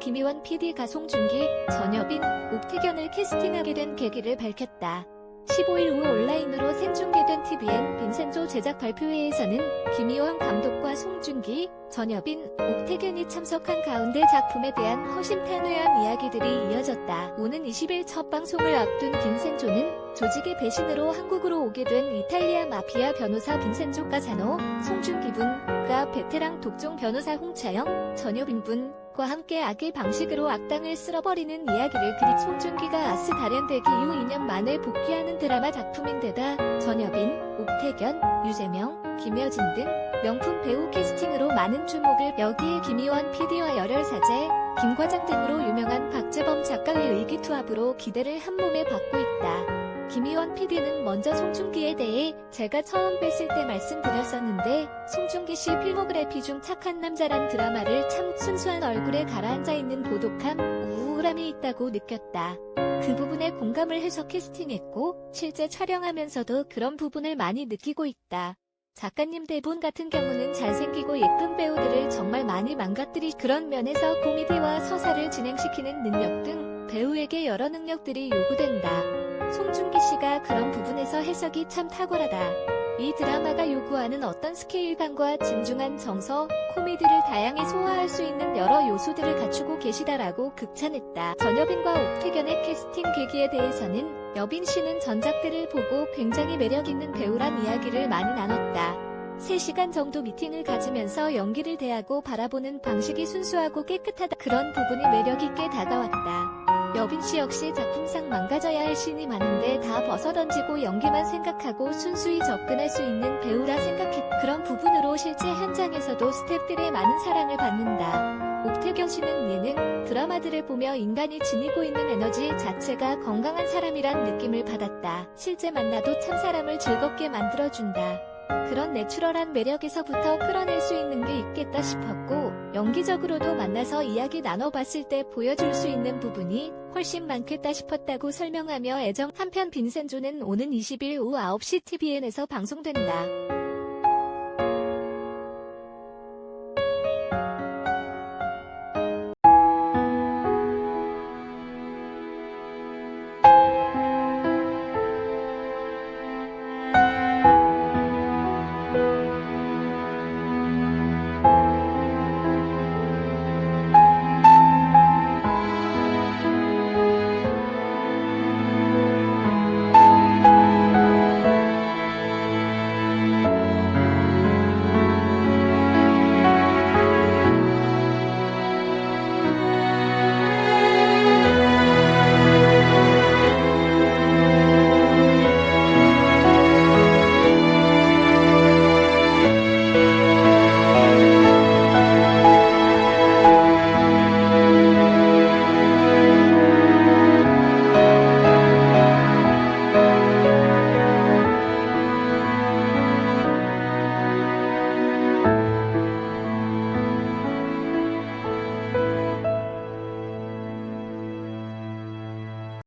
김희원 PD가 송 중기, 전여빈, 옥태견을 캐스팅하게 된 계기를 밝혔다. 15일 오후 온라인으로 생중계된 TVN 빈센조 제작 발표회에서는 김희원 감독과 송중기, 전여빈, 옥태견이 참석한 가운데 작품에 대한 허심탄회한 이야기들이 이어졌다. 오는 20일 첫 방송을 앞둔 빈센조는 조직의 배신으로 한국으로 오게 된 이탈리아 마피아 변호사 빈센조 까사노, 송중기 분과 베테랑 독종 변호사 홍차영, 전여빈 분 과 함께 악의 방식으로 악당을 쓸어버리는 이야기를 그리 송중기가 아스 다련되기 이후 2년 만에 복귀하는 드라마 작품인데다 전여빈, 옥태견, 유재명, 김여진 등 명품 배우 캐스팅으로 많은 주목을 여기에 김희원 PD와 열혈사제, 김과장 등으로 유명한 박재범 작가의 의기투합으로 기대를 한몸에 받고 있다. 김희원 PD는 먼저 송중기에 대해 제가 처음 뵀을 때 말씀드렸었는데 송중기 씨 필모그래피 중 착한 남자란 드라마를 참 순수한 얼굴에 가라앉아 있는 고독함, 우울함이 있다고 느꼈다. 그 부분에 공감을 해서 캐스팅했고 실제 촬영하면서도 그런 부분을 많이 느끼고 있다. 작가님 대본 같은 경우는 잘생기고 예쁜 배우들을 정말 많이 망가뜨리 그런 면에서 코미디와 서사를 진행시키는 능력 등 배우에게 여러 능력들이 요구된다. 송중기 씨가 그런 부분에서 해석이 참 탁월하다. 이 드라마가 요구하는 어떤 스케일감과 진중한 정서, 코미디를 다양히 소화할 수 있는 여러 요소들을 갖추고 계시다라고 극찬했다. 전여빈과 옥태견의 캐스팅 계기에 대해서는 여빈 씨는 전작들을 보고 굉장히 매력있는 배우란 이야기를 많이 나눴다. 3시간 정도 미팅을 가지면서 연기를 대하고 바라보는 방식이 순수하고 깨끗하다. 그런 부분이 매력있게 다가왔다. 여빈 씨 역시 작품상 망가져야 할 신이 많은데 다 벗어던지고 연기만 생각하고 순수히 접근할 수 있는 배우라 생각했. 그런 부분으로 실제 현장에서도 스탭들의 많은 사랑을 받는다. 옥태견 씨는 예능, 드라마들을 보며 인간이 지니고 있는 에너지 자체가 건강한 사람이란 느낌을 받았다. 실제 만나도 참 사람을 즐겁게 만들어준다. 그런 내추럴한 매력에서부터 끌어낼 수 있는 게 있겠다 싶었고, 연기적으로도 만나서 이야기 나눠봤을 때 보여줄 수 있는 부분이 훨씬 많겠다 싶었다고 설명하며 애정 한편 빈센조는 오는 20일 오후 9시 TVN에서 방송된다.